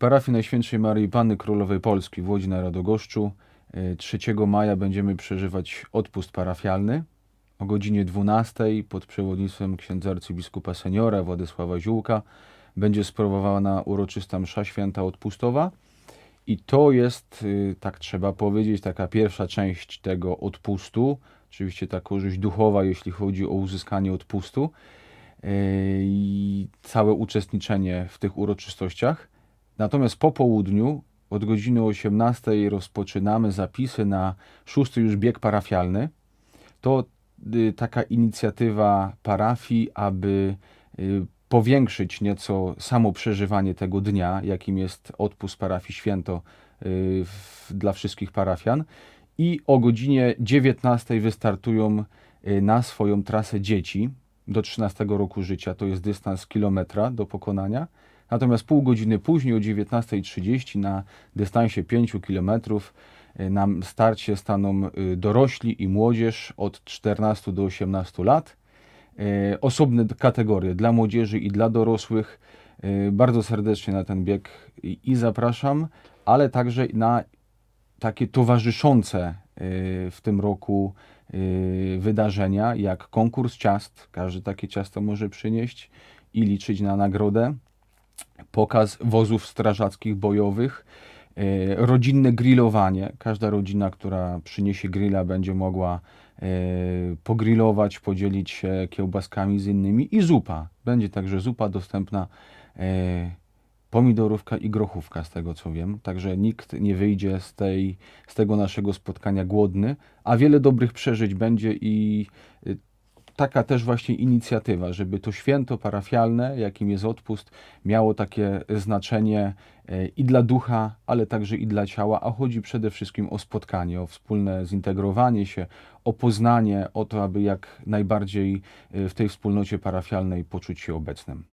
parafii Najświętszej Maryi Panny Królowej Polski w Łodzi na Radogoszczu e, 3 maja będziemy przeżywać odpust parafialny. O godzinie 12 pod przewodnictwem księdza arcybiskupa seniora Władysława Ziółka będzie sprawowana uroczysta msza święta odpustowa. I to jest, y, tak trzeba powiedzieć, taka pierwsza część tego odpustu. Oczywiście ta korzyść duchowa, jeśli chodzi o uzyskanie odpustu y, i całe uczestniczenie w tych uroczystościach. Natomiast po południu od godziny 18 rozpoczynamy zapisy na szósty już bieg parafialny. To y, taka inicjatywa parafii, aby y, powiększyć nieco samo przeżywanie tego dnia, jakim jest odpust parafii Święto y, dla wszystkich parafian. I o godzinie 19 wystartują na swoją trasę dzieci do 13 roku życia. To jest dystans kilometra do pokonania. Natomiast pół godziny później, o 19.30 na dystansie 5 kilometrów y, na starcie staną y, dorośli i młodzież od 14 do 18 lat. E, osobne kategorie dla młodzieży i dla dorosłych. E, Bardzo serdecznie na ten bieg i zapraszam, ale także na takie towarzyszące e, w tym roku e, wydarzenia, jak konkurs ciast. Każdy takie ciasto może przynieść i liczyć na nagrodę. Pokaz wozów strażackich bojowych, e, rodzinne grillowanie. Każda rodzina, która przyniesie grilla, będzie mogła e, pogrillować, podzielić się kiełbaskami z innymi i zupa. Będzie także zupa dostępna, e, pomidorówka i grochówka, z tego co wiem. Także nikt nie wyjdzie z, tej, z tego naszego spotkania głodny, a wiele dobrych przeżyć będzie i taka też właśnie inicjatywa, żeby to święto parafialne, jakim jest odpust, miało takie znaczenie e, i dla ducha, ale także i dla ciała, a chodzi przede wszystkim o spotkanie, o wspólne zintegrowanie się, o poznanie, o to, aby jak najbardziej e, w tej wspólnocie parafialnej poczuć się obecnym.